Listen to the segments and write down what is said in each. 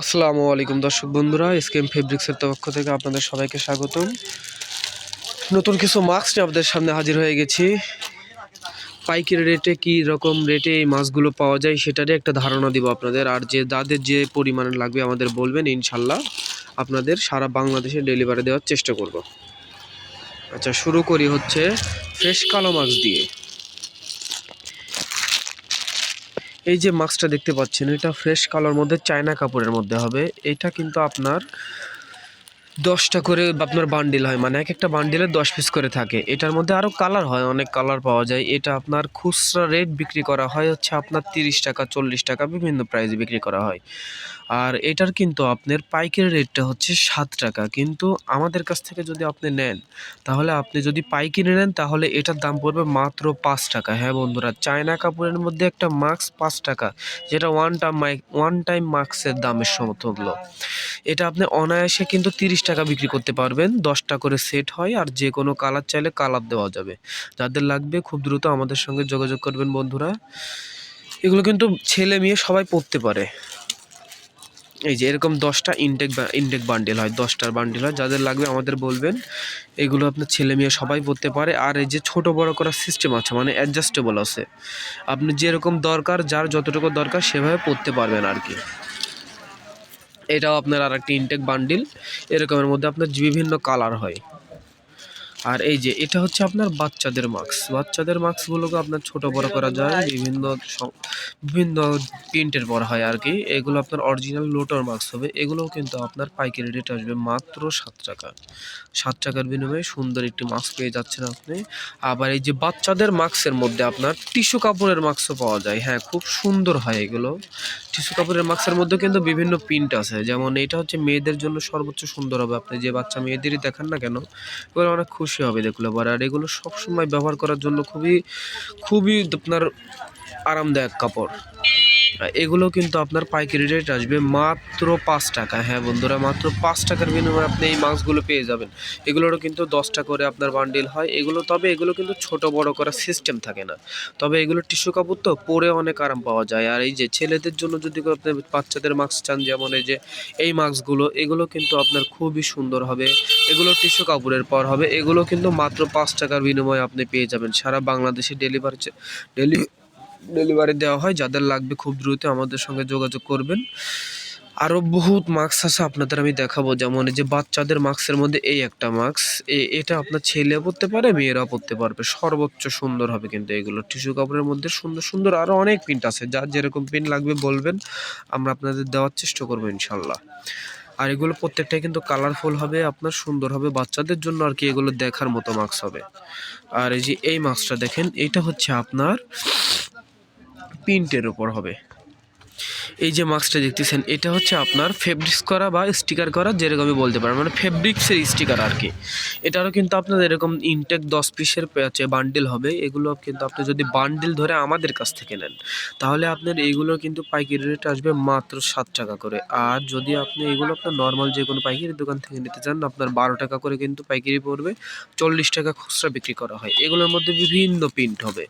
আসসালামু আলাইকুম দর্শক বন্ধুরা স্কেম ফেব্রিক্সের পক্ষ থেকে আপনাদের সবাইকে স্বাগতম। নতুন কিছু মাস্ক নিয়ে আপনাদের সামনে হাজির হয়ে গেছি। পাইকারি রেটে কি রকম রেটে এই মাছগুলো পাওয়া যায় সেটারই একটা ধারণা দিব আপনাদের। আর যে যাদের যে পরিমাণে লাগবে আমাদের বলবেন, ইনশাল্লাহ আপনাদের সারা বাংলাদেশে ডেলিভারি দেওয়ার চেষ্টা করব। আচ্ছা শুরু করি হচ্ছে ফ্রেশ কালো মাছ দিয়ে। এই যে মাস্কটা দেখতে পাচ্ছেন, এটা ফ্রেশ কালার মধ্যে, চায়না কাপড়ের মধ্যে হবে। এটা কিন্তু আপনার দশটা করে আপনার বান্ডিল হয় মানে এক একটা বান্ডিলে দশ পিস করে থাকে। এটার মধ্যে আরও কালার হয়, অনেক কালার পাওয়া যায়। এটা আপনার খুচরা রেট বিক্রি করা হয়, হচ্ছে আপনার তিরিশ টাকা, চল্লিশ টাকা বিভিন্ন প্রাইসে বিক্রি করা হয়। আর এটার কিন্তু আপনার পাইকারি রেটটা হচ্ছে সাত টাকা। কিন্তু আমাদের কাছ থেকে যদি আপনি নেন, তাহলে আপনি যদি পাইকারি নেন, তাহলে এটার দাম পড়বে মাত্র পাঁচ টাকা। হ্যাঁ বন্ধুরা, চায়না কাপড়ের মধ্যে একটা মাস্ক পাঁচ টাকা, যেটা ওয়ান টাইম ওয়ান টাইম মাস্কের দামের সমতুল্য। এটা আপনি অনায়াসে কিন্তু তিরিশ টাকা বিক্রি করতে পারবেন। দশটা করে সেট হয় আর যে কোনো কালার চাইলে কালার দেওয়া যাবে। যাদের লাগবে খুব দ্রুত আমাদের সঙ্গে যোগাযোগ করবেন বন্ধুরা। এগুলো কিন্তু ছেলে মেয়ে সবাই পড়তে পারে। এই যে এরকম দশটা ইনটেক ইনটেক বান্ডেল হয়, দশটার বান্ডেল হয়। যাদের লাগবে আমাদের বলবেন। এগুলো আপনার ছেলে মেয়ে সবাই পড়তে পারে। আর এই যে ছোট বড় করার সিস্টেম আছে মানে অ্যাডজাস্টেবল আছে। আপনি যেরকম দরকার, যার যতটুকু দরকার সেভাবে পড়তে পারবেন আর কি। এটাও আপনার আর একটি ইনটেক বান্ডিল এরকমের মধ্যে আপনার বিভিন্ন কালার হয়। আর এই যে, এটা হচ্ছে আপনার বাচ্চাদের মাস্ক। বাচ্চাদের মাস্কগুলোকে আপনার ছোট বড় করা যায়, বিভিন্ন বিভিন্ন প্রিন্টের পর হয় আর কি। এগুলো আপনার অরিজিনাল লোটার মাস্ক হবে। এগুলোও কিন্তু আপনার পাইকারি রেট আসবে মাত্র সাত টাকা। সাত টাকার বিনিময়ে সুন্দর একটি মাস্ক পেয়ে যাচ্ছেন আপনি। আবার এই যে বাচ্চাদের মাস্কের মধ্যে আপনার টিস্যু কাপড়ের মাস্কও পাওয়া যায়। হ্যাঁ খুব সুন্দর হয় এগুলো। টিস্যু কাপড়ের মাস্কের মধ্যে কিন্তু বিভিন্ন প্রিন্ট আছে। যেমন এটা হচ্ছে মেয়েদের জন্য সর্বোচ্চ সুন্দর হবে। আপনি যে বাচ্চা মেয়েদেরই দেখান না কেন, এগুলো অনেক খুশি হবে দেখলে আবার। আর এগুলো সবসময় ব্যবহার করার জন্য খুবই খুবই আপনার আরামদায়ক কাপড়। এগুলো কিন্তু আপনার পাইকারি রেট আসবে মাত্র পাঁচ টাকা। হ্যাঁ বন্ধুরা, মাত্র পাঁচ টাকার বিনিময়ে আপনি এই মাছগুলো পেয়ে যাবেন। এগুলোরও কিন্তু দশটা করে আপনার বান্ডিল হয়। এগুলো, তবে এগুলো কিন্তু ছোট বড় করার সিস্টেম থাকে না। তবে এগুলো টিস্যু কাপড় তো পরে অনেক আরাম পাওয়া যায়। আর এই যে ছেলেদের জন্য যদি আপনি বাচ্চাদের মাস্ক চান, যেমন এই যে এই মাস্কগুলো এগুলো কিন্তু আপনার খুবই সুন্দর হবে। এগুলো টিস্যু কাপড়ের পর হবে। এগুলো কিন্তু মাত্র পাঁচ টাকার বিনিময়ে আপনি পেয়ে যাবেন। সারা বাংলাদেশে ডেলিভারি ডেলি ডেলিভারি দেওয়া হয়, যাদের লাগবে খুব দ্রুত আমাদের সঙ্গে যোগাযোগ করবেন। আরও বহুত মাস্ক আছে আপনাদের আমি দেখাবো, যেমন যে বাচ্চাদের মাস্কের মধ্যে এই একটা মাস্ক এটা আপনার ছেলে পরতে পারে, মেয়েরাও পরতে পারবে। সর্বোচ্চ সুন্দর হবে কিন্তু এগুলো। টিস্যু কাপড়ের মধ্যে সুন্দর সুন্দর আরও অনেক প্রিন্ট আছে, যার যেরকম প্রিন্ট লাগবে বলবেন, আমরা আপনাদের দেওয়ার চেষ্টা করব ইনশাল্লাহ। আর এগুলো প্রত্যেকটাই কিন্তু কালারফুল হবে, আপনার সুন্দর হবে, বাচ্চাদের জন্য আর কি এগুলো দেখার মতো মাস্ক হবে। আর এই যে এই মাস্কটা দেখেন, এটা হচ্ছে আপনার প্রিন্টের ওপর হবে। এই যে মাস্কটা দেখতেছেন, এটা হচ্ছে আপনার ফেব্রিক্স করা বা স্টিকার করা যেরকমই বলতে পারেন মানে ফেব্রিক্সের স্টিকার আর কি। এটারও কিন্তু আপনার এরকম ইনটেক দশ পিসের আছে বান্ডিল হবে, এগুলো কিন্তু আপনি যদি বান্ডিল ধরে আমাদের কাছ থেকে নেন, তাহলে আপনার এইগুলো কিন্তু পাইকারি রেট আসবে মাত্র সাত টাকা করে। আর যদি আপনি এগুলো আপনার নর্মাল যে কোনো পাইকারি দোকান থেকে নিতে চান, আপনার বারো টাকা করে কিন্তু পাইকারি পড়বে, চল্লিশ টাকা খুচরা বিক্রি করা হয়। এগুলোর মধ্যে বিভিন্ন প্রিন্ট হবে।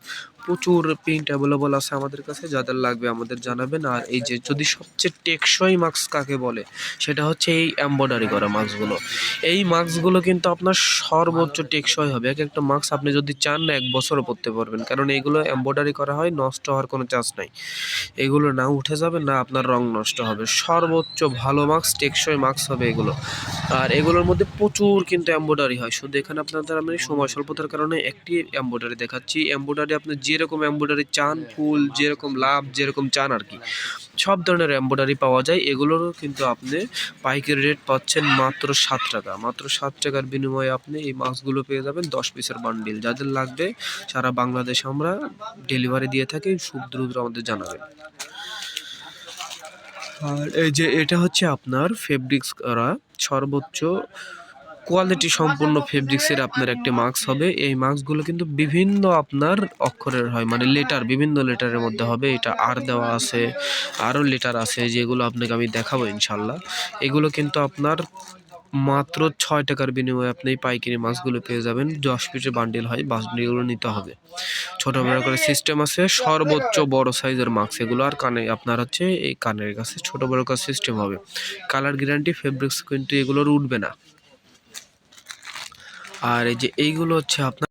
প্রচুর প্রিন্ট অ্যাভেলেবল আছে আমাদের কাছে, যাদের লাগবে আমাদের জানাবেন। আর এই যে যদি সবচেয়ে টেকসই মাস্ক কাকে বলে? সেটা হচ্ছে এই এম্বয়ডারি করা মাস্কগুলো। এই মাস্কগুলো কিন্তু আপনার সর্বোচ্চ টেকসই হবে। এক একটা মাস্ক আপনি যদি চান না, এক বছরও পরতে পারবেন। কারণ এগুলো এম্বয়ডারি করা হয়, নষ্ট হওয়ার কোনো চান্স নাই। এগুলো না উঠে যাবে, না আপনার রং নষ্ট হবে। সর্বোচ্চ ভালো মাস্ক, টেকসই মাস্ক হবে এগুলো। আর এগুলোর মধ্যে প্রচুর কিন্তু এম্বয়ডারি হয়। শুধু এখানে আপনাদের আমি সময় স্বল্পতার কারণে একটি এম্বয়ডারি দেখাচ্ছি। এম্বয়ডারি আপনি যেরকম এম্বয়ডারি চান, ফুল যেরকম লাভ, যেরকম চান আর কি। সব ধরনের এম্বয়ডারি পাওয়া যায়। এগুলোরও কিন্তু আপনি পাইকারি রেট পাচ্ছেন মাত্র সাত টাকা। মাত্র সাত টাকার বিনিময়ে আপনি এই মাছগুলো পেয়ে যাবেন দশ পিসের বান্ডিল যাদের লাগবে সারা বাংলাদেশে আমরা ডেলিভারি দিয়ে থাকি, খুব দ্রুত আমাদের জানাবেন। আর এই যে এটা হচ্ছে আপনার ফেব্রিক্স করা সর্বোচ্চ কোয়ালিটি সম্পূর্ণ ফেব্রিক্সের আপনার একটি মাস্ক হবে। এই মাস্কগুলো কিন্তু বিভিন্ন আপনার অক্ষরের হয় মানে লেটার বিভিন্ন লেটারের মধ্যে হবে। এটা আর দেওয়া আছে, আরও লেটার আছে, যেগুলো আপনাকে আমি দেখাবো ইনশাল্লাহ এগুলো কিন্তু আপনার মাত্র ছয় টাকার বিনিময়ে আপনি পাইকারি মাছগুলো পেয়ে যাবেন। দশ পিসের বান্ডিল হয় বান্ডিলগুলো নিতে হবে। ছোট বড় করে সিস্টেম আছে, সর্বোচ্চ বড় সাইজের মাছ এগুলো। আর কানে, আপনার হচ্ছে এই কানের কাছে ছোট বড় করে সিস্টেম হবে। কালার গ্যারান্টি ফেব্রিক্স কিন্তু এগুলোর উঠবে না। আর এই যে এইগুলো হচ্ছে আপনার